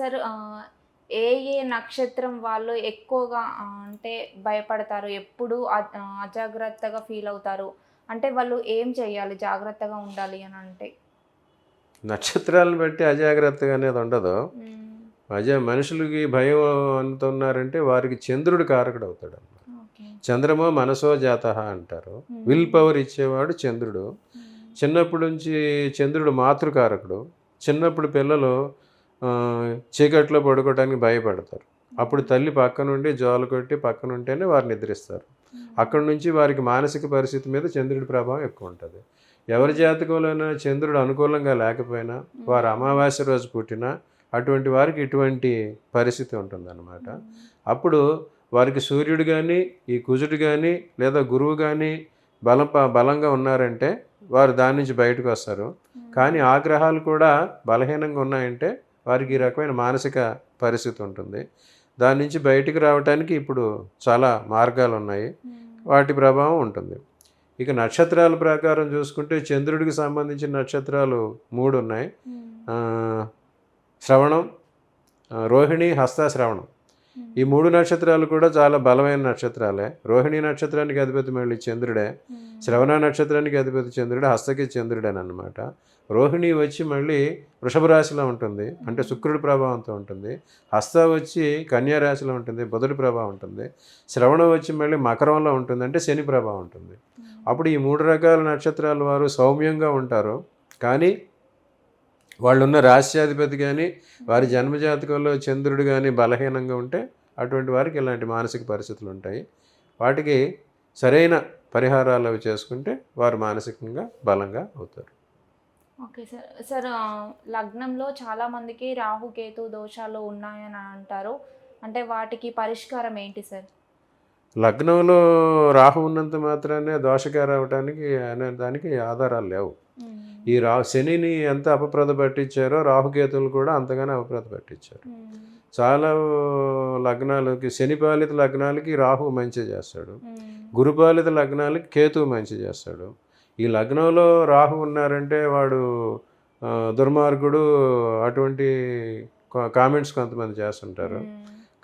Sir ఏ ఏ నక్షత్రం వాళ్ళు ఎక్కువగా అంటే భయపడతారు? ఎప్పుడు అజాగ్రత్తగా ఫీల్ అవుతారు? అంటే వాళ్ళు ఏం చేయాలి జాగ్రత్తగా ఉండాలి అని అంటే. నక్షత్రాలను బట్టి అజాగ్రత్తగా అనేది ఉండదు. అజ మనుషులకి భయం అంటున్నారంటే వారికి చంద్రుడు కారకుడు అవుతాడు చంద్రమో మనసో జాత అంటారు. విల్ పవర్ ఇచ్చేవాడు చంద్రుడు. చిన్నప్పటి నుంచి చంద్రుడు మాతృకారకుడు. చిన్నప్పుడు పిల్లలు చీకట్లో పడుకోవడానికి భయపడతారు. అప్పుడు తల్లి పక్క నుండి జోలు కొట్టి పక్క నుంటేనే వారు నిద్రిస్తారు. అక్కడి నుంచి వారికి మానసిక పరిస్థితి మీద చంద్రుడి ప్రభావం ఎక్కువ ఉంటుంది. ఎవరి జాతకంలోనైనా చంద్రుడు అనుకూలంగా లేకపోయినా వారు అమావాస్య రోజు పుట్టినా అటువంటి వారికి ఇటువంటి పరిస్థితి ఉంటుందన్నమాట. అప్పుడు వారికి సూర్యుడు కానీ ఈ కుజుడు కానీ లేదా గురువు కానీ బలం బలంగా ఉన్నారంటే వారు దాని నుంచి బయటకు వస్తారు. కానీ ఆ గ్రహాలు కూడా బలహీనంగా ఉన్నాయంటే వారికి ఈ రకమైన మానసిక పరిస్థితి ఉంటుంది. దాని నుంచి బయటికి రావడానికి ఇప్పుడు చాలా మార్గాలు ఉన్నాయి. వాటి ప్రభావం ఉంటుంది. ఇక నక్షత్రాల ప్రకారం చూసుకుంటే చంద్రుడికి సంబంధించిన నక్షత్రాలు మూడు ఉన్నాయి. శ్రవణం రోహిణి హస్త శ్రవణం. ఈ మూడు నక్షత్రాలు కూడా చాలా బలమైన నక్షత్రాలే. రోహిణి నక్షత్రానికి అధిపతి మళ్ళీ చంద్రుడే. మ్మ్. శ్రవణ నక్షత్రానికి అధిపతి చంద్రుడే. హస్తకి చంద్రుడేనమాట రోహిణి వచ్చి మళ్ళీ వృషభ రాశిలో ఉంటుంది. అంటే శుక్రుడి ప్రభావంతో ఉంటుంది. హస్త వచ్చి కన్యా రాశిలో ఉంటుంది. బుధుడి ప్రభావం ఉంటుంది. శ్రవణం వచ్చి మళ్ళీ మకరంలో ఉంటుంది. అంటే శని ప్రభావం ఉంటుంది. అప్పుడు ఈ మూడు రకాల నక్షత్రాల వారు సౌమ్యంగా ఉంటారు. కానీ వాళ్ళు ఉన్న రాశ్యాధిపతి కానీ వారి జన్మజాతకంలో చంద్రుడు కానీ బలహీనంగా ఉంటే అటువంటి వారికి ఇలాంటి మానసిక పరిస్థితులు ఉంటాయి వాటికి సరైన పరిహారాలు అవి చేసుకుంటే వారు మానసికంగా బలంగా అవుతారు. Okay sir. సార్ లగ్నంలో చాలా మందికి రాహుకేతు దోషాలు ఉన్నాయని అంటారు. అంటే వాటికి పరిష్కారం ఏంటి సార్? లగ్నంలో రాహు ఉన్నంత మాత్రానే దోషకార అవడానికి అనే దానికి ఆధారాలు లేవు. ఈ రా శనిని ఎంత అపప్రద పట్టించారో రాహుకేతువులు కూడా అంతగానే అపప్రద పట్టించారు. చాలా లగ్నాలకి శనిపాలిత లగ్నాలకి రాహు మంచి చేస్తాడు. గురుపాలిత లగ్నాలకి కేతువు మంచి చేస్తాడు ఈ లగ్నంలో రాహు ఉన్నారంటే వాడు దుర్మార్గుడు అటువంటి కామెంట్స్ కొంతమంది చేస్తుంటారు.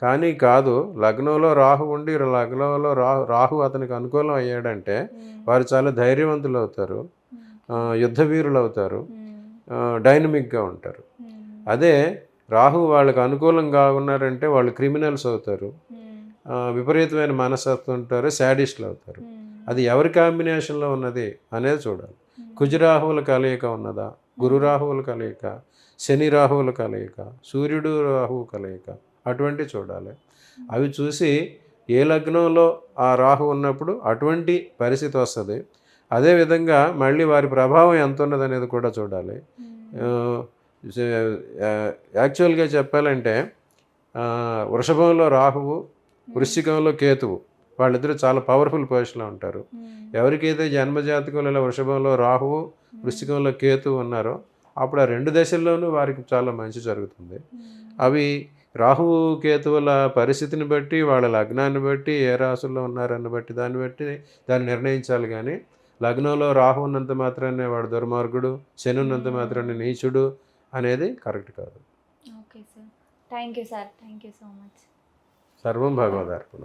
కానీ కాదు లగ్నంలో రాహు ఉండి లగ్నంలో రాహు రాహు అతనికి అనుకూలం అయ్యాడంటే. వారు చాలా ధైర్యవంతులు అవుతారు యుద్ధ వీరులు అవుతారు డైనమిక్గా ఉంటారు. అదే రాహు వాళ్ళకి అనుకూలంగా ఉన్నారంటే వాళ్ళు క్రిమినల్స్ అవుతారు. విపరీతమైన మనస్తత్వం ఉంటారు శాడిస్టులు అవుతారు. అది ఎవరి కాంబినేషన్లో ఉన్నది అనేది చూడాలి. కుజరాహువుల కలయిక ఉన్నదా? గురు రాహువుల కలయిక శని రాహువుల కలయిక సూర్యుడు రాహువు కలయిక అటువంటి చూడాలి. అవి చూసి ఏ లగ్నంలో ఆ రాహు ఉన్నప్పుడు అటువంటి పరిస్థితి వస్తుంది? అదేవిధంగా మళ్ళీ వారి ప్రభావం ఎంత ఉన్నది అనేది కూడా చూడాలి. యాక్చువల్గా చెప్పాలంటే వృషభంలో రాహువు వృశ్చికంలో కేతువు వాళ్ళిద్దరూ చాలా పవర్ఫుల్ పొజిషన్లో ఉంటారు. ఎవరికైతే జన్మజాతకంలో వృషభంలో రాహువు వృశ్చికంలో కేతువు ఉన్నారో అప్పుడు ఆ రెండు దశల్లోనూ వారికి చాలా మంచి జరుగుతుంది. అవి రాహువు కేతువుల పరిస్థితిని బట్టి వాళ్ళ లగ్నాన్ని బట్టి ఏ రాసుల్లో ఉన్నారని బట్టి దాన్ని బట్టి దాన్ని నిర్ణయించాలి కానీ లగ్నంలో రాహు ఉన్నంత మాత్రాన్ని వాడు దుర్మార్గుడు శని ఉన్నంత మాత్రాన్ని నీచుడు అనేది కరెక్ట్ కాదు. Okay sir thank you sir thank you so much సర్వం భగవదార్పణ.